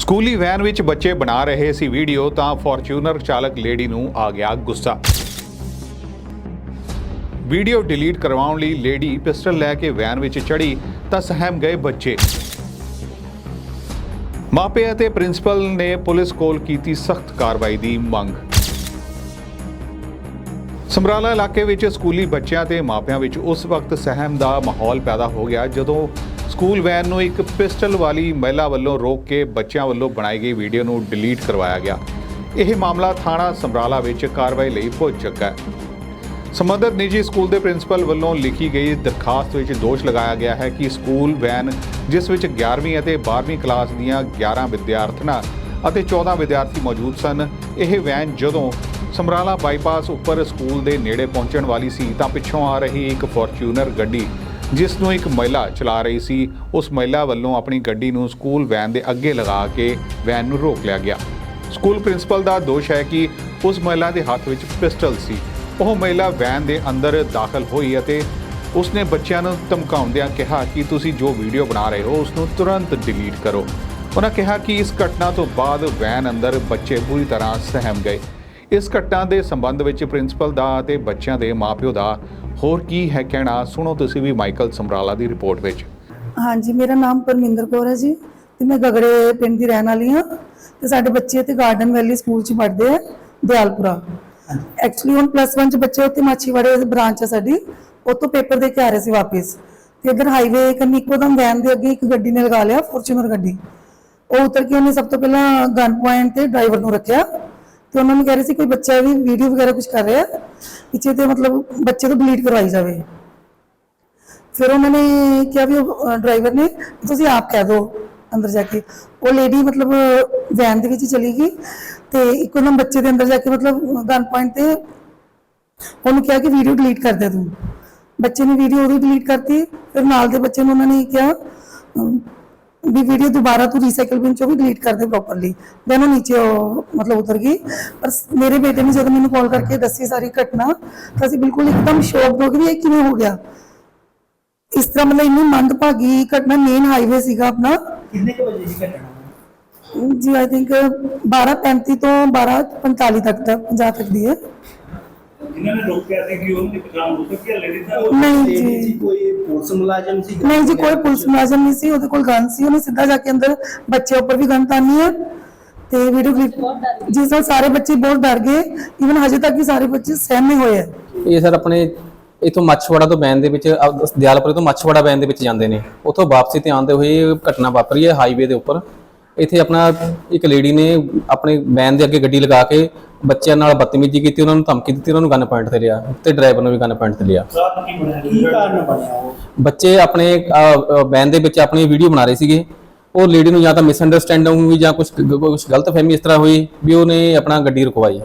ਸਕੂਲੀ ਵੈਨ ਵਿੱਚ ਬੱਚੇ ਬਣਾ ਰਹੇ ਸੀ ਵੀਡੀਓ ਤਾਂ ਫੋਰਚੂਨਰ ਚਾਲਕ ਲੇਡੀ ਨੂੰ ਆ ਗਿਆ ਗੁੱਸਾ। ਵੀਡੀਓ ਡਿਲੀਟ ਕਰਵਾਉਣ ਲਈ ਲੇਡੀ ਪਿਸਟਲ ਲੈ ਕੇ ਵੈਨ ਵਿੱਚ ਚੜੀ ਤਾਂ ਸਹਿਮ ਗਏ ਬੱਚੇ। ਮਾਪੇ ਅਤੇ ਪ੍ਰਿੰਸੀਪਲ ਨੇ ਪੁਲਿਸ ਕੋਲ ਕੀਤੀ ਸਖਤ ਕਾਰਵਾਈ ਦੀ ਮੰਗ। ਸਮਰਾਲਾ ਇਲਾਕੇ ਵਿੱਚ ਸਕੂਲੀ ਬੱਚਿਆਂ ਤੇ ਮਾਪਿਆਂ ਵਿੱਚ ਉਸ ਵਕਤ ਸਹਿਮ ਦਾ ਮਾਹੌਲ ਪੈਦਾ ਹੋ ਗਿਆ ਜਦੋਂ ਸਕੂਲ ਵੈਨ ਨੂੰ ਇੱਕ ਪਿਸਟਲ ਵਾਲੀ ਮਹਿਲਾ ਵੱਲੋਂ ਰੋਕ ਕੇ ਬੱਚਿਆਂ ਵੱਲੋਂ ਬਣਾਈ ਗਈ ਵੀਡੀਓ ਨੂੰ ਡਿਲੀਟ ਕਰਵਾਇਆ ਗਿਆ। ਇਹ ਮਾਮਲਾ ਥਾਣਾ ਸਮਰਾਲਾ ਵਿੱਚ ਕਾਰਵਾਈ ਲਈ ਪਹੁੰਚ ਚੁੱਕਾ ਹੈ। ਸੰਬੰਧਿਤ ਨਿੱਜੀ ਸਕੂਲ ਦੇ ਪ੍ਰਿੰਸੀਪਲ ਵੱਲੋਂ ਲਿਖੀ ਗਈ ਦਰਖਾਸਤ ਵਿੱਚ ਦੋਸ਼ ਲਗਾਇਆ ਗਿਆ ਹੈ ਕਿ ਸਕੂਲ ਵੈਨ, ਜਿਸ ਵਿੱਚ 11ਵੀਂ ਅਤੇ 12ਵੀਂ ਕਲਾਸ ਦੀਆਂ 11 ਵਿਦਿਆਰਥਣਾਂ ਅਤੇ 14 ਵਿਦਿਆਰਥੀ ਮੌਜੂਦ ਸਨ, ਇਹ ਵੈਨ ਜਦੋਂ ਸਮਰਾਲਾ ਬਾਈਪਾਸ ਉੱਪਰ ਸਕੂਲ ਦੇ ਨੇੜੇ ਪਹੁੰਚਣ ਵਾਲੀ ਸੀ ਤਾਂ ਪਿੱਛੋਂ ਆ ਰਹੀ ਇੱਕ ਫੋਰਚੂਨਰ ਗੱਡੀ ਜਿਸ ਨੂੰ ਇੱਕ ਮਹਿਲਾ ਚਲਾ ਰਹੀ ਸੀ, ਉਸ ਮਹਿਲਾ ਵੱਲੋਂ ਆਪਣੀ ਗੱਡੀ ਨੂੰ ਸਕੂਲ ਵੈਨ ਦੇ ਅੱਗੇ ਲਗਾ ਕੇ ਵੈਨ ਨੂੰ ਰੋਕ ਲਿਆ ਗਿਆ। ਸਕੂਲ ਪ੍ਰਿੰਸੀਪਲ ਦਾ ਦੋਸ਼ ਹੈ ਕਿ ਉਸ ਮਹਿਲਾ ਦੇ ਹੱਥ ਵਿੱਚ ਪਿਸਟਲ ਸੀ। ਉਹ ਮਹਿਲਾ ਵੈਨ ਦੇ ਅੰਦਰ ਦਾਖਲ ਹੋਈ ਅਤੇ ਉਸਨੇ ਬੱਚਿਆਂ ਨੂੰ ਧਮਕਾਉਂਦਿਆਂ ਕਿਹਾ ਕਿ ਤੁਸੀਂ ਜੋ ਵੀਡੀਓ ਬਣਾ ਰਹੇ ਹੋ ਉਸ ਨੂੰ ਤੁਰੰਤ ਡਿਲੀਟ ਕਰੋ। ਉਹਨਾਂ ਕਿਹਾ ਕਿ ਇਸ ਘਟਨਾ ਤੋਂ ਬਾਅਦ ਵੈਨ ਅੰਦਰ ਬੱਚੇ ਪੂਰੀ ਤਰ੍ਹਾਂ ਸਹਿਮ ਗਏ। ਇਸ ਘਟਨਾ ਦੇ ਸੰਬੰਧ ਵਿੱਚ ਪ੍ਰਿੰਸੀਪਲ ਦਾ ਅਤੇ ਬੱਚਿਆਂ ਦੇ ਮਾਪਿਓ ਦਾ ਹੋਰ ਕੀ ਹੈ ਕਹਿਣਾ? ਸੁਣੋ ਤੁਸੀਂ ਵੀ ਮਾਈਕਲ ਸਮਰਾਲਾ ਦੀ ਰਿਪੋਰਟ ਵਿੱਚ। ਹਾਂਜੀ, ਮੇਰਾ ਨਾਮ ਪਰਮਿੰਦਰ ਕੌਰ ਹੈ ਜੀ ਤੇ ਮੈਂ ਗਗੜੇ ਪਿੰਡ ਦੀ ਰਹਿਣ ਵਾਲੀ ਹਾਂ ਤੇ ਸਾਡੇ ਬੱਚੇ ਤੇ ਗਾਰਡਨ ਵੈਲੀ ਸਕੂਲ ਚ ਪੜ੍ਹਦੇ ਆ, ਦਿਆਲਪੁਰਾ। ਐਕਚੁਅਲੀ ਹੁਣ ਪਲੱਸ 1 ਚ ਬੱਚੇ ਉੱਥੇ ਮਾਛੀਵਾੜੇ ਬ੍ਰਾਂਚ ਹੈ ਸਾਡੀ ਉੱਥੋਂ ਪੇਪਰ ਦੇ ਕੇ ਆ ਰਹੇ ਸੀ ਵਾਪਸ। ਤੇ ਇਧਰ ਹਾਈਵੇ ਕੰਨੀ ਇੱਕੋਦਮ ਵੈਨ ਦੇ ਅੱਗੇ ਇੱਕ ਗੱਡੀ ਨੇ ਲਗਾ ਲਿਆ ਫੋਰਚੂਨਰ ਗੱਡੀ। ਉਹ ਉਤਰ ਕੇ ਉਹਨੇ ਸਭ ਤੋਂ ਪਹਿਲਾਂ ਗਨ ਪੁਆਇੰਟ ਤੇ ਡਰਾਈਵਰ ਨੂੰ ਰੱਖਿਆ। ਤੇ ਉਹਨਾਂ ਨੂੰ ਕਹਿ ਰਹੇ ਸੀ ਕੋਈ ਬੱਚਾ ਵੀ ਵੀਡੀਓ ਵਗੈਰਾ ਕੁਝ ਕਰ ਰਿਹਾ, ਪਿੱਛੇ ਤੇ ਮਤਲਬ ਬੱਚੇ ਤੋਂ ਡਿਲੀਟ ਕਰਵਾਈ ਜਾਵੇ। ਫਿਰ ਉਹਨਾਂ ਨੇ ਕਿਹਾ ਵੀ ਡਰਾਈਵਰ ਨੇ, ਤੁਸੀਂ ਆਪ ਕਹਿ ਦਿਓ ਅੰਦਰ ਜਾ ਕੇ। ਉਹ ਲੇਡੀ ਮਤਲਬ ਵੈਨ ਦੇ ਵਿੱਚ ਚਲੀ ਗਈ ਤੇ ਇੱਕੋ ਦਮ ਬੱਚੇ ਦੇ ਅੰਦਰ ਜਾ ਕੇ ਮਤਲਬ ਗਨ ਪੁਆਇੰਟ ਤੇ ਉਹਨੂੰ ਕਿਹਾ ਕਿ ਵੀਡੀਓ ਡਿਲੀਟ ਕਰ ਦੇ ਤੂੰ। ਬੱਚੇ ਨੇ ਵੀਡੀਓ ਉਹਦੀ ਡਿਲੀਟ ਕਰਤੀ, ਫਿਰ ਨਾਲ ਦੇ ਬੱਚੇ ਨੂੰ ਉਹਨਾਂ ਨੇ ਕਿਹਾ ਅਮ, ਵੀ ਵੀਡੀਓ ਦੁਬਾਰਾ ਤੂੰ ਰੀਸਾਈਕਲ ਬਿਨ ਚੋਂ ਵੀ ਡਿਲੀਟ ਕਰ ਦੇ ਪ੍ਰੋਪਰਲੀ ਦੈਨ ਉਹ ਨੀਚੇ ਉਹ ਮਤਲਬ ਉਤਰ ਗਈ। ਪਰ ਸ- ਮੇਰੇ ਬੇਟੇ ਨੇ ਜਦੋਂ ਮੈਨੂੰ ਕਾਲ ਕਰਕੇ ਦੱਸੀ ਸਾਰੀ ਘਟਨਾ ਤਾਂ ਅਸੀਂ ਬਿਲਕੁਲ ਇੱਕਦਮ ਸ਼ੌਕ ਹੋ ਗਏ ਵੀ ਇਹ ਕਿਵੇਂ ਹੋ ਗਿਆ। ਇਸ ਤਰ੍ਹਾਂ ਮਤਲਬ ਇੰਨੀ ਮੰਦਭਾਗੀ ਘਟਨਾ ਮੇਨ ਹਾਈਵੇ ਸੀਗਾ ਆਪਣਾ। ਕਿੰਨੇ ਕੁ ਵਜੇ ਦੀ ਘਟਨਾ ਜੀ ਆਈ ਥਿੰਕ 12:35 ਤੋਂ 12:45 ਤੱਕ ਦਾ 50 ਤੱਕ ਦੀ ਹੈ। ਜਿਨ੍ਹਾਂ ਨੇ ਰੋਕਿਆ ਸੀ ਕਿ ਉਹਨਾਂ ਦੀ ਪਛਾਣ ਹੋ ਸਕੀ ਲੇਡੀ ਦਾ ਨਹੀਂ ਜੀ। ਕੋਈ ਪੁਲਿਸ ਮੁਲਾਜ਼ਮ ਸੀ ਨਹੀਂ ਜੀ ਕੋਈ ਪੁਲਿਸ ਮੁਲਾਜ਼ਮ ਨਹੀਂ ਸੀ ਉਹਦੇ ਕੋਲ ਗਨ ਸੀ ਉਹਨੇ ਸਿੱਧਾ ਜਾ ਕੇ ਅੰਦਰ ਬੱਚੇ ਉੱਪਰ ਵੀ ਗਨ ਤਾਨੀ ਹੈ ਤੇ ਵੀਡੀਓ ਕਲਿੱਪ ਜਿਸ ਨਾਲ ਸਾਰੇ ਬੱਚੇ ਬਹੁਤ ਡਰ ਗਏ ਇਵਨ ਹਜੇ ਤੱਕ ਵੀ ਸਾਰੇ ਬੱਚੇ ਸਹਿਮੇ ਹੋਏ ਇਹ ਸਰ ਆਪਣੇ ਇਥੋਂ ਮੱਛਵਾੜਾ ਤੋਂ ਬੈਨ ਦੇ ਵਿੱਚ ਅਹ ਦਿਆਲਪੁਰੇ ਤੋਂ ਮੱਛਵਾੜਾ ਬੈਨ ਦੇ ਵਿੱਚ ਜਾਂਦੇ ਨੇ। ਉੱਥੋਂ ਵਾਪਸੀ ਤੇ ਆਉਂਦੇ ਹੋਏ ਇਹ ਘਟਨਾ ਵਾਪਰੀ ਹੈ ਹਾਈਵੇ ਦੇ ਉੱਪਰ। ਇੱਥੇ ਆਪਣਾ ਇੱਕ ਲੇਡੀ ਨੇ ਆਪਣੇ ਬੈਨ ਦੇ ਅੱਗੇ ਗੱਡੀ ਲਗਾ ਕੇ ਬੱਚਿਆਂ ਨਾਲ ਬਦਤਮੀਜ਼ੀ ਕੀਤੀ ਉਹਨਾਂ ਨੂੰ ਧਮਕੀ ਦਿੱਤੀ ਉਹਨਾਂ ਨੂੰ ਗਨ ਪੁਆਇੰਟ ਤੇ ਲਿਆ ਤੇ ਡਰਾਈਵਰ ਨੂੰ ਵੀ ਗਨ ਪੁਆਇੰਟ ਤੇ ਲਿਆ। ਰਾਤ ਕੀ ਬਣਿਆ ਕੀ ਕਾਰਨ ਬਣਿਆ ਉਹ ਬੱਚੇ ਆਪਣੇ ਬੈਨ ਦੇ ਵਿੱਚ ਆਪਣੀ ਵੀਡੀਓ ਬਣਾ ਰਹੇ ਸੀਗੇ। ਉਹ ਲੇਡੀ ਨੂੰ ਜਾਂ ਤਾਂ ਮਿਸਅੰਡਰਸਟੈਂਡਿੰਗ ਹੋਈ ਜਾਂ ਕੁਝ ਕੁਝ ਗਲਤਫਹਿਮੀ ਇਸ ਤਰ੍ਹਾਂ ਹੋਈ ਵੀ ਉਹਨੇ ਆਪਣਾ ਗੱਡੀ ਰੁਕਵਾਈ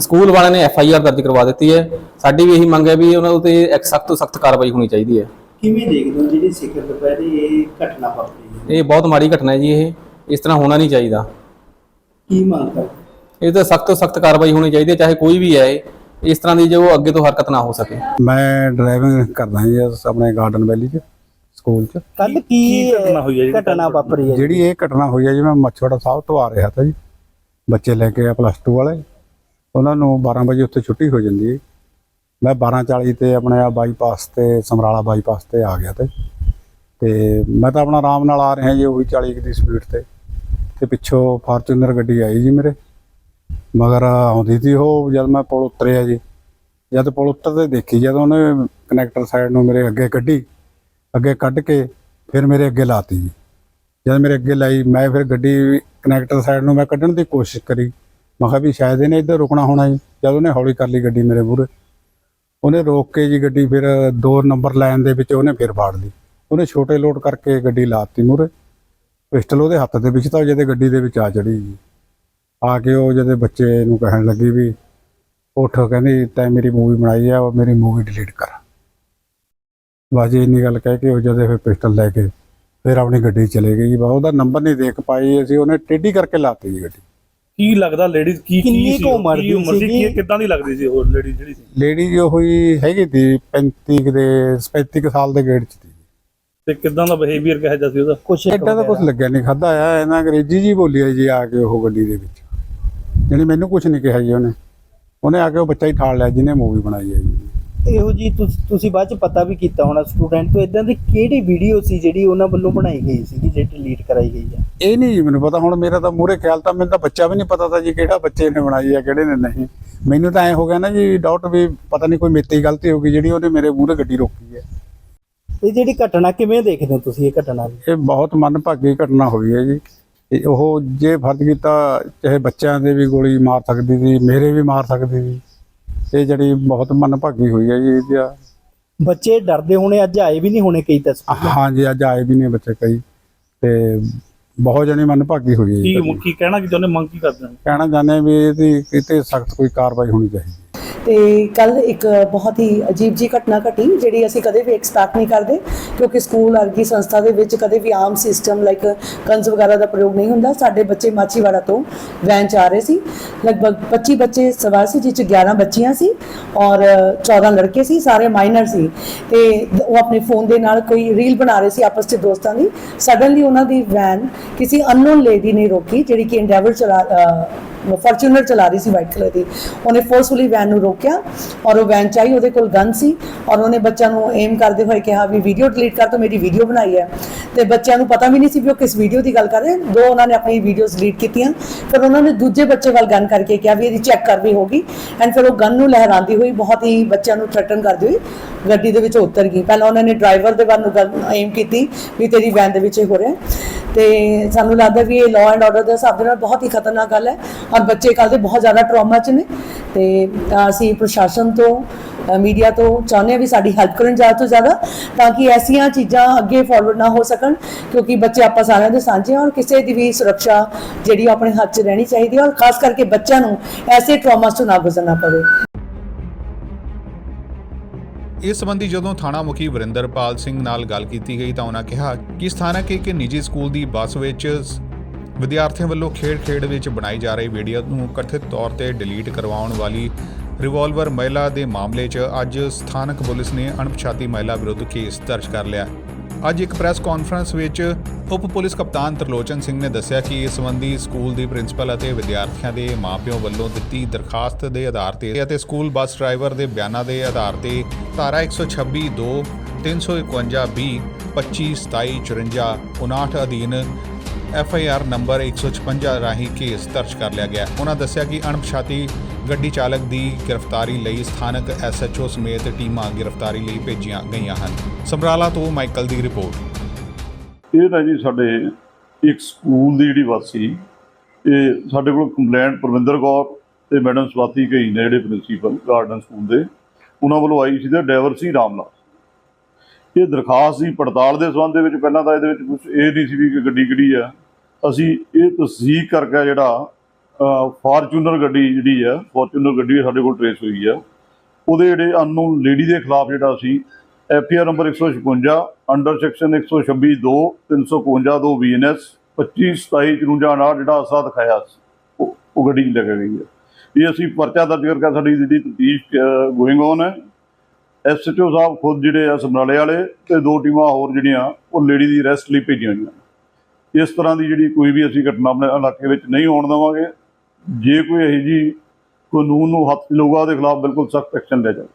ਸਕੂਲ ਵਾਲਿਆਂ ਨੇ ਐਫ ਆਈ ਆਰ ਦਰਜ ਕਰਵਾ ਦਿੱਤੀ ਹੈ। ਸਾਡੀ ਵੀ ਇਹੀ ਮੰਗ ਹੈ ਵੀ ਉਹਨਾਂ ਉੱਤੇ ਇੱਕ ਸਖਤ ਤੋਂ ਸਖਤ ਕਾਰਵਾਈ ਹੋਣੀ ਚਾਹੀਦੀ ਹੈ। ਕਿਵੇਂ ਦੇਖਦੇ ਹੋ ਜਿਹੜੀ ਸਿੱਖਰ ਦੁਪਹਿਰੇ ਇਹ ਘਟਨਾ ਵਾਪਰੀ ਹੈ? ਇਹ ਬਹੁਤ ਮਾੜੀ ਘਟਨਾ ਹੈ ਜੀ ਇਹ। ਇਸ ਤਰ੍ਹਾਂ ਹੋਣਾ ਨਹੀਂ ਚਾਹੀਦਾ। ਕੀ ਮੰਗ ਕਰਦੇ? ਇਹ ਤਾਂ ਸਖਤ ਤੋਂ ਸਖਤ ਕਾਰਵਾਈ ਹੋਣੀ ਚਾਹੀਦੀ ਹੈ ਚਾਹੇ ਕੋਈ ਵੀ ਹੈ ਇਹ। ਇਸ ਤਰ੍ਹਾਂ ਦੀ ਜੋ ਅੱਗੇ ਤੋਂ ਹਰਕਤ ਨਾ ਹੋ ਸਕੇ। ਮੈਂ ਡਰਾਈਵਿੰਗ ਕਰਦਾ ਜੀ ਆਪਣੇ ਗਾਰਡਨ ਵੈਲੀ 'ਚ ਸਕੂਲ 'ਚ। ਕੱਲ ਕੀ ਘਟਨਾ ਹੋਈ ਹੈ ਜਿਹੜੀ ਘਟਨਾ ਵਾਪਰੀ ਹੈ ਜਿਹੜੀ ਇਹ ਘਟਨਾ ਹੋਈ ਹੈ ਜੀ ਮੈਂ ਮੱਛਵਾੜਾ ਸਾਹਿਬ ਤੋਂ ਆ ਰਿਹਾ ਤਾ ਜੀ। ਬੱਚੇ ਲੈ ਕੇ ਆ ਪਲੱਸ 2 ਵਾਲੇ। ਉਹਨਾਂ ਨੂੰ 12 ਵਜੇ ਉੱਥੇ ਛੁੱਟੀ ਹੋ ਜਾਂਦੀ ਹੈ ਮੈਂ 12:40 ਤੇ ਆਪਣੇ ਆ ਬਾਈਪਾਸ ਤੇ ਸਮਰਾਲਾ ਬਾਈਪਾਸ ਤੇ ਆ ਗਿਆ ਤੇ। ਤੇ ਮੈਂ ਤਾਂ ਆਪਣਾ ਆਰਾਮ ਨਾਲ ਆ ਰਿਹਾ ਜੀ ਉਹੀ 40 ਕੁ ਦੀ ਸਪੀਡ ਤੇ। ਤੇ ਪਿੱਛੋਂ ਫਾਰਚੂਨਰ ਗੱਡੀ ਆਈ ਜੀ ਮੇਰੇ। ਮਗਰ ਆਉਂਦੀ ਸੀ ਉਹ, ਜਦ ਮੈਂ ਪੁਲ ਉਤਰਿਆ ਜੀ। ਜਦ ਪੁਲ ਉੱਤਰਦੇ ਦੇਖੀ, ਜਦ ਉਹਨੇ ਕਨੈਕਟਰ ਸਾਈਡ ਨੂੰ ਮੇਰੇ ਅੱਗੇ ਕੱਢੀ, ਅੱਗੇ ਕੱਢ ਕੇ ਫਿਰ ਮੇਰੇ ਅੱਗੇ ਲਾਤੀ ਜੀ। ਜਦ ਮੇਰੇ ਅੱਗੇ ਲਾਈ, ਮੈਂ ਫਿਰ ਗੱਡੀ ਕਨੈਕਟਰ ਸਾਈਡ ਨੂੰ ਮੈਂ ਕੱਢਣ ਦੀ ਕੋਸ਼ਿਸ਼ ਕਰੀ। ਮੈਂ ਕਿਹਾ ਵੀ ਸ਼ਾਇਦ ਇਹਨੇ ਇੱਧਰ ਰੁਕਣਾ ਹੋਣਾ ਜੀ। ਜਦ ਉਹਨੇ ਹੌਲੀ ਕਰ ਲਈ ਗੱਡੀ ਮੇਰੇ ਮੂਹਰੇ ਉਹਨੇ ਰੋਕ ਕੇ ਜੀ ਗੱਡੀ ਫਿਰ ਦੋ ਨੰਬਰ ਲਾਈਨ ਦੇ ਵਿੱਚ ਉਹਨੇ ਫਿਰ ਫਾੜ ਲਈ। ਉਹਨੇ ਛੋਟੇ ਲੋਡ ਕਰਕੇ ਗੱਡੀ ਲਾਤੀ ਮੂਹਰੇ। ਪਿਸਟਲ ਉਹਦੇ ਹੱਥ ਦੇ ਵਿੱਚ ਤਾਂ ਜਦੇ ਗੱਡੀ ਦੇ ਵਿੱਚ ਆ ਚੜੀ ਆ ਕੇ ਉਹ ਜਦੇ ਬੱਚੇ ਨੂੰ ਕਹਿਣ ਲੱਗੀ ਵੀ ਉੱਠ ਕਹਿੰਦੀ ਤੈਂ ਮੇਰੀ ਮੂਵੀ ਬਣਾਈ ਆ ਉਹ ਮੇਰੀ ਮੂਵੀ ਡਿਲੀਟ ਕਰ। ਬਸ ਇੰਨੀ ਗੱਲ ਕਹਿ ਕੇ ਉਹ ਜਦੇ ਫਿਰ ਪਿਸਟਲ ਲੈ ਕੇ ਫਿਰ ਆਪਣੀ ਗੱਡੀ ਚਲੇ ਗਈ ਬਾ ਉਹਦਾ ਨੰਬਰ ਨਹੀਂ ਦੇਖ ਪਾਈ ਅਸੀਂ ਉਹਨੇ ਟੇਢੀ ਕਰਕੇ ਲਾਤੀ ਜੀ ਗੱਡੀ। ਕੀ ਲੱਗਦਾ ਲੇਡੀਜ਼ ਕੀ ਕਿੰਨੀ ਕੀ ਸੀ? ਉਮਰ ਕੀ ਦੀ ਉਮਰ ਸੀ? ਕੀ ਕਿੱਦਾਂ ਦੀ ਲੱਗਦੀ ਸੀ ਉਹ ਲੇਡੀ ਜਿਹੜੀ ਸੀ? ਲੇਡੀ ਜੋ ਹੋਈ ਹੈਗੀ ਤੀ 35 ਕੁ ਦੇ 35 ਕੁ ਸਾਲ ਦੇ ਗੇੜ 'ਚ ਤੀ ਕਿਦਾਂ ਦਾ ਬਿਹੇਵੀਅਰ ਕਿਹਾ ਜਾਂਦਾ ਸੀ ਉਹਦਾ? ਕੁਛ ਐਡਾ ਤਾਂ ਕੁਝ ਲੱਗਿਆ ਨਹੀਂ ਖਾਦਾ ਆ ਇਹਨਾਂ ਅੰਗਰੇਜ਼ੀ ਜੀ ਬੋਲੀ ਹੈ ਜੀ ਆ ਕੇ ਉਹ ਗੱਡੀ ਦੇ ਵਿੱਚ। ਜਾਣੀ ਮੈਨੂੰ ਕੁਝ ਨਹੀਂ ਕਿਹਾ ਜੀ ਉਹਨੇ। ਉਹਨੇ ਆ ਕੇ ਉਹ ਬੱਚਾ ਹੀ ਠਾਲ ਲਿਆ ਜਿਹਨੇ ਮੂਵੀ ਬਣਾਈ ਹੈ ਜੀ। ਇਹੋ ਜੀ ਤੁਸ- ਤੁਸੀਂ ਬਾਅਦ ਚ ਪਤਾ ਵੀ ਕੀਤਾ ਹੋਣਾ ਸਟੂਡੈਂਟ ਤੋਂ ਇਦਾਂ ਦੀ ਕਿਹੜੀ ਵੀਡੀਓ ਸੀ ਜਿਹੜੀ ਉਹਨਾਂ ਵੱਲੋਂ ਬਣਾਈ ਗਈ ਸੀ ਜਿਹੜੀ ਡਿਲੀਟ ਕਰਾਈ ਗਈ ਹੈ? ਇਹ ਨਹੀਂ ਜੀ ਮੈਨੂੰ ਪਤਾ ਹੁਣ ਮੇਰਾ ਤਾਂ ਮੂਰੇ ਖਿਆਲ ਤਾਂ ਮੈਨੂੰ ਤਾਂ ਬੱਚਾ ਵੀ ਨਹੀਂ ਪਤਾ ਤਾਂ ਜੀ ਕਿਹੜਾ ਬੱਚੇ ਨੇ ਬਣਾਈ ਹੈ ਕਿਹੜੇ ਨੇ ਨਹੀਂ। ਮੈਨੂੰ ਤਾਂ ਐ ਹੋ ਗਿਆ ਨਾ ਜੀ ਡਾਊਟ ਵੀ ਪਤਾ ਨਹੀਂ ਕੋਈ ਮੇਤੀ ਗਲਤੀ ਹੋ ਗਈ ਜਿਹੜੀ ਉਹਨੇ ਮੇਰੇ ਮੂਰੇ ਗੱਡੀ ਰੋਕੀ ਹੈ। ਇਹ ਜਿਹੜੀ ਘਟਨਾ ਕਿਵੇਂ ਦੇਖਦੇ ਹੋ ਤੁਸੀਂ ਇਹ ਘਟਨਾ ਨੂੰ ਇਹ ਬਹੁਤ ਮੰਦਭਾਗੀ ਘਟਨਾ ਹੋਈ ਹੈ ਜੀ। ਇਹ ਉਹ ਜੇ ਫਰਜ਼ ਕੀਤਾ ਚਾਹੇ ਬੱਚਿਆਂ ਦੇ ਵੀ ਗੋਲੀ ਮਾਰ ਸਕਦੀ ਸੀ ਮੇਰੇ ਵੀ ਮਾਰ ਸਕਦੀ ਸੀ। ਇਹ ਜਿਹੜੀ ਬਹੁਤ ਮੰਦਭਾਗੀ ਹੋਈ ਹੈ ਜੀ ਇਹਦਾ ਬੱਚੇ ਡਰਦੇ ਹੋਣੇ ਅੱਜ ਆਏ ਵੀ ਨਹੀਂ ਹੋਣੇ ਕਈ ਤਸਵੀਰ ਹਾਂਜੀ ਅੱਜ ਆਏ ਵੀ ਨੇ ਬੱਚੇ ਕਈ। ਤੇ ਬਹੁਤ ਜਣੀ ਮੰਦਭਾਗੀ ਹੋਈ ਹੈ ਜੀ ਕੀ ਘਟਨਾ। ਕੀ ਕਹਿਣਾ ਕਿ ਚਾਹੁੰਦੇ ਮੰਗ ਕੀ ਕਰਦੇ ਹੋ? ਕਹਿਣਾ ਚਾਹੁੰਦੇ ਹਾਂ ਵੀ ਇਹਦੀ ਕਿਤੇ ਸਖਤ ਕੋਈ ਕਾਰਵਾਈ ਹੋਣੀ ਚਾਹੀਦੀ ਹੈ। ਤੇ ਕੱਲ ਇੱਕ ਬਹੁਤ ਹੀ ਅਜੀਬ ਜੀ ਘਟਨਾ ਘਟੀ ਜਿਹੜੀ ਅਸੀਂ ਕਦੇ ਵੀ ਐਕਸਪੈਕਟ ਨਹੀਂ ਕਰਦੇ ਕਿਉਂਕਿ ਸਕੂਲ ਵਰਗੀ ਸੰਸਥਾ ਦੇ ਵਿੱਚ ਕਦੇ ਵੀ ਆਮ ਸਿਸਟਮ ਲਾਈਕ ਕੰਸ ਵਗੈਰਾ ਦਾ ਪ੍ਰਯੋਗ ਨਹੀਂ ਹੁੰਦਾ। ਸਾਡੇ ਬੱਚੇ ਮਾਚੀਵਾੜਾ ਤੋਂ ਵੈਨ ਚ ਆ ਰਹੇ ਸੀ। ਲਗਭਗ 25 ਬੱਚੇ ਸਵਾਰ ਸੀ ਜਿਸ ਚ 11 ਬੱਚੀਆਂ ਸੀ ਔਰ 14 ਲੜਕੇ ਸੀ ਸਾਰੇ ਮਾਈਨਰ ਸੀ। ਤੇ ਉਹ ਆਪਣੇ ਫੋਨ ਦੇ ਨਾਲ ਕੋਈ ਰੀਲ ਬਣਾ ਰਹੇ ਸੀ ਆਪਸ ਚ ਦੋਸਤਾਂ ਦੀ। ਸਡਨਲੀ ਉਹਨਾਂ ਦੀ ਵੈਨ ਕਿਸੇ ਅਨਨੋਨ ਲੇਡੀ ਨੇ ਰੋਕੀ ਜਿਹੜੀ ਕਿ ਐਂਡੇਵਰ ਚਲਾ ਅਹ, ਫੋਰਚੂਨਰ ਚਲਾ ਰਹੀ ਸੀ ਵਾਈਟ ਕਲਰ ਦੀ। ਉਹਨੇ ਫੋਰਸਫੁਲੀ ਵੈਨ ਨੂੰ ਰੋਕਿਆ ਔਰ ਉਹ ਵੈਨ ਚਾਹੀ ਉਹਦੇ ਕੋਲ ਗਨ ਸੀ ਔਰ ਉਹਨੇ ਬੱਚਿਆਂ ਨੂੰ ਏਮ ਕਰਦੇ ਹੋਏ ਕਿਹਾ ਵੀ ਵੀਡੀਓ ਡਿਲੀਟ ਕਰ ਤੋ, ਮੇਰੀ ਵੀਡੀਓ ਬਣਾਈ ਹੈ। ਤੇ ਬੱਚਿਆਂ ਨੂੰ ਪਤਾ ਵੀ ਨਹੀਂ ਸੀ ਵੀ ਉਹ ਕਿਸ ਵੀਡੀਓ ਦੀ ਗੱਲ ਕਰ ਰਹੇ। ਦੋ ਉਹਨਾਂ ਨੇ ਆਪਣੀ ਵੀਡੀਓਜ਼ ਡਿਲੀਟ ਕੀਤੀਆਂ। ਫਿਰ ਉਹਨਾਂ ਨੇ ਦੂਜੇ ਬੱਚੇ ਵੱਲ ਗਨ ਕਰਕੇ ਕਿਹਾ ਵੀ ਇਹਦੀ ਚੈੱਕ ਕਰ ਵੀ ਹੋਗੀ ਐਂਡ ਫਿਰ ਉਹ ਗਨ ਨੂੰ ਲਹਿਰਾਉਂਦੀ ਹੋਈ ਬਹੁਤ ਹੀ ਬੱਚਿਆਂ ਨੂੰ ਥ੍ਰੈਟਨ ਕਰਦੀ ਹੋਈ ਗੱਡੀ ਦੇ ਵਿੱਚ ਉਤਰ ਗਈ। ਪਹਿਲਾਂ ਉਹਨਾਂ ਨੇ ਡਰਾਈਵਰ ਦੇ ਵੱਲ ਨੂੰ ਗਨ ਏਮ ਕੀਤੀ ਵੀ ਤੇਰੀ ਵੈਨ ਦੇ ਵਿੱਚ ਇਹ ਹੋ ਰਿਹਾ। ਤੇ ਸਾਨੂੰ ਲੱਗਦਾ ਵੀ ਇਹ ਲਾਅ ਐਂਡ ਆਰਡਰ ਦੇ ਹਿਸਾਬ ਦੇ ਨਾਲ ਬਹੁਤ ਹੀ ਖਤਰਨਾਕ ਗੱਲ ਹੈ ਔਰ ਬੱਚੇ ਕੱਲ੍ਹ ਦੇ ਬਹੁਤ ਜ਼ਿਆਦਾ ਟਰਾਮਾ 'ਚ ਨੇ ਤੇ ਅਸੀਂ ਪ੍ਰਸ਼ਾਸਨ ਤੋਂ ਮੀਡੀਆ ਤੋਂ ਚਾਹੁੰਦੇ ਹਾਂ ਵੀ ਸਾਡੀ ਹੈਲਪ ਕਰਨ ਜ਼ਿਆਦਾ ਤੋਂ ਜ਼ਿਆਦਾ ਤਾਂ ਕਿ ਐਸੀਆਂ ਚੀਜ਼ਾਂ ਅੱਗੇ ਫਾਰਵਰਡ ਨਾ ਹੋ ਸਕਣ ਕਿਉਂਕਿ ਬੱਚੇ ਆਪਾਂ ਸਾਰਿਆਂ ਦੇ ਸਾਂਝੇ ਔਰ ਕਿਸੇ ਦੀ ਵੀ ਸੁਰੱਖਿਆ ਜਿਹੜੀ ਉਹ ਆਪਣੇ ਹੱਥ 'ਚ ਰਹਿਣੀ ਚਾਹੀਦੀ ਹੈ ਔਰ ਖਾਸ ਕਰਕੇ ਬੱਚਿਆਂ ਨੂੰ ਐਸੇ ਟਰਾਮਾ ਤੋਂ ਨਾ ਗੁਜ਼ਰਨਾ ਪਵੇ। ਇਸ ਸੰਬੰਧੀ ਜਦੋਂ ਥਾਣਾ ਮੁਖੀ ਵਰਿੰਦਰਪਾਲ ਸਿੰਘ ਨਾਲ ਗੱਲ ਕੀਤੀ ਗਈ ਤਾਂ ਉਹਨਾਂ ਕਿਹਾ ਕਿ ਸਥਾਨਕ ਇੱਕ ਨਿੱਜੀ ਸਕੂਲ ਦੀ ਬੱਸ ਵਿੱਚ ਵਿਦਿਆਰਥੀਆਂ ਵੱਲੋਂ ਖੇਡ-ਖੇਡ ਵਿੱਚ ਬਣਾਈ ਜਾ ਰਹੀ ਵੀਡੀਓ ਨੂੰ ਕਥਿਤ ਤੌਰ ਤੇ ਡਿਲੀਟ ਕਰਵਾਉਣ ਵਾਲੀ ਰਿਵਾਲਵਰ ਮਹਿਲਾ ਦੇ ਮਾਮਲੇ 'ਚ ਅੱਜ ਸਥਾਨਕ ਪੁਲਿਸ ਨੇ ਅਣਪਛਾਤੀ ਮਹਿਲਾ ਵਿਰੁੱਧ ਕੇਸ ਦਰਜ ਕਰ ਲਿਆ। ਅੱਜ ਇੱਕ ਪ੍ਰੈਸ ਕਾਨਫਰੰਸ ਵਿੱਚ ਉਪ ਪੁਲਿਸ ਕਪਤਾਨ ਤਰਲੋਚਨ ਸਿੰਘ ਨੇ ਦੱਸਿਆ ਕਿ ਇਸ ਸੰਬੰਧੀ ਸਕੂਲ ਦੀ ਪ੍ਰਿੰਸੀਪਲ ਅਤੇ ਵਿਦਿਆਰਥੀਆਂ ਦੇ ਮਾਪਿਆਂ ਵੱਲੋਂ ਦਿੱਤੀ ਦਰਖਾਸਤ ਦੇ ਆਧਾਰ ਤੇ ਅਤੇ ਸਕੂਲ ਬੱਸ ਡਰਾਈਵਰ ਦੇ ਬਿਆਨਾਂ ਦੇ ਆਧਾਰ ਤੇ ਧਾਰਾ 126 2 351 20 25 27 54 59 ਅਧੀਨ ਐਫ ਆਈ ਆਰ ਨੰਬਰ 156 ਰਾਹੀਂ ਕੇਸ ਦਰਜ ਕਰ ਲਿਆ ਗਿਆ। ਉਹਨਾਂ ਦੱਸਿਆ ਕਿ ਅਣਪਛਾਤੀ ਗੱਡੀ ਚਾਲਕ ਦੀ ਗ੍ਰਿਫਤਾਰੀ ਲਈ ਸਥਾਨਕ ਐਸ ਐਚ ਓ ਸਮੇਤ ਟੀਮਾਂ ਗ੍ਰਿਫਤਾਰੀ ਲਈ ਭੇਜੀਆਂ ਗਈਆਂ ਹਨ। ਸਮਰਾਲਾ ਤੋਂ ਮਾਈਕਲ ਦੀ ਰਿਪੋਰਟ। ਇਹ ਤਾਂ ਜੀ ਸਾਡੇ ਇੱਕ ਸਕੂਲ ਦੀ ਜਿਹੜੀ ਬੱਸ ਇਹ ਸਾਡੇ ਕੋਲ ਕੰਪਲੇਂਟ ਪ੍ਰਵਿੰਦਰ ਕੌਰ ਤੇ ਮੈਡਮ ਸਵਾਤੀ ਕਈ ਨੇ ਜਿਹੜੇ ਪ੍ਰਿੰਸੀਪਲ ਗਾਰਡਨ ਸਕੂਲ ਦੇ। ਉਹਨਾਂ ਵੱਲੋਂ ਆਈ ਸੀ ਤੇ ਡਰਾਈਵਰ ਸੀ ਰਾਮ ਇਹ ਦਰਖਾਸਤ ਦੀ ਪੜਤਾਲ ਦੇ ਸੰਬੰਧ ਦੇ ਵਿੱਚ, ਪਹਿਲਾਂ ਤਾਂ ਇਹਦੇ ਵਿੱਚ ਕੁਝ ਇਹ ਨਹੀਂ ਸੀ ਵੀ ਕਿ ਗੱਡੀ ਕਿਹੜੀ ਆ। ਅਸੀਂ ਇਹ ਤਸਦੀਕ ਕਰਕੇ ਜਿਹੜਾ ਫਾਰਚੂਨਰ ਗੱਡੀ ਜਿਹੜੀ ਆ, ਫਾਰਚੂਨਰ ਗੱਡੀ ਸਾਡੇ ਕੋਲ ਟਰੇਸ ਹੋਈ ਆ। ਉਹਦੇ ਜਿਹੜੇ ਅਨਨੋਨ ਲੇਡੀ ਦੇ ਖਿਲਾਫ ਜਿਹੜਾ ਸੀ, F R number 156 under section 126 2 352 2 BNS 25 27 54 ਨਾਲ ਜਿਹੜਾ ਅਸਾ ਦਿਖਾਇਆ ਸੀ, ਉਹ ਗੱਡੀ 'ਚ ਲੱਗ ਗਈ ਹੈ ਇਹ ਅਸੀਂ ਪਰਚਾ ਦਰਜ ਕਰਕੇ ਸਾਡੀ ਜਿਹੜੀ ਤਫਤੀਸ਼ ਗੋਇੰਗ ਔਨ ਹੈ ਐਸਐਚਓ ਸਾਹਿਬ ਖੁਦ ਜਿਹੜੇ ਆ ਸਮਰਾਲੇ ਵਾਲੇ ਤੇ ਦੋ ਟੀਮਾਂ ਹੋਰ ਜਿਹੜੀਆਂ, ਉਹ ਲੇਡੀ ਦੀ ਰੈਸਟ ਲਈ ਭੇਜੀਆਂ ਹੋਈਆਂ ਇਸ ਤਰ੍ਹਾਂ ਦੀ ਜਿਹੜੀ ਕੋਈ ਵੀ ਅਸੀਂ ਘਟਨਾ ਆਪਣੇ ਇਲਾਕੇ ਵਿੱਚ ਨਹੀਂ ਹੋਣ ਦੇਵਾਂਗੇ। ਜੇ ਕੋਈ ਇਹੋ ਜੀ ਕਾਨੂੰਨ ਨੂੰ ਹੱਥ ਲਊਗਾ ਉਹਦੇ ਖਿਲਾਫ ਬਿਲਕੁਲ ਸਖਤ ਐਕਸ਼ਨ ਲਿਆ ਜਾਵੇ।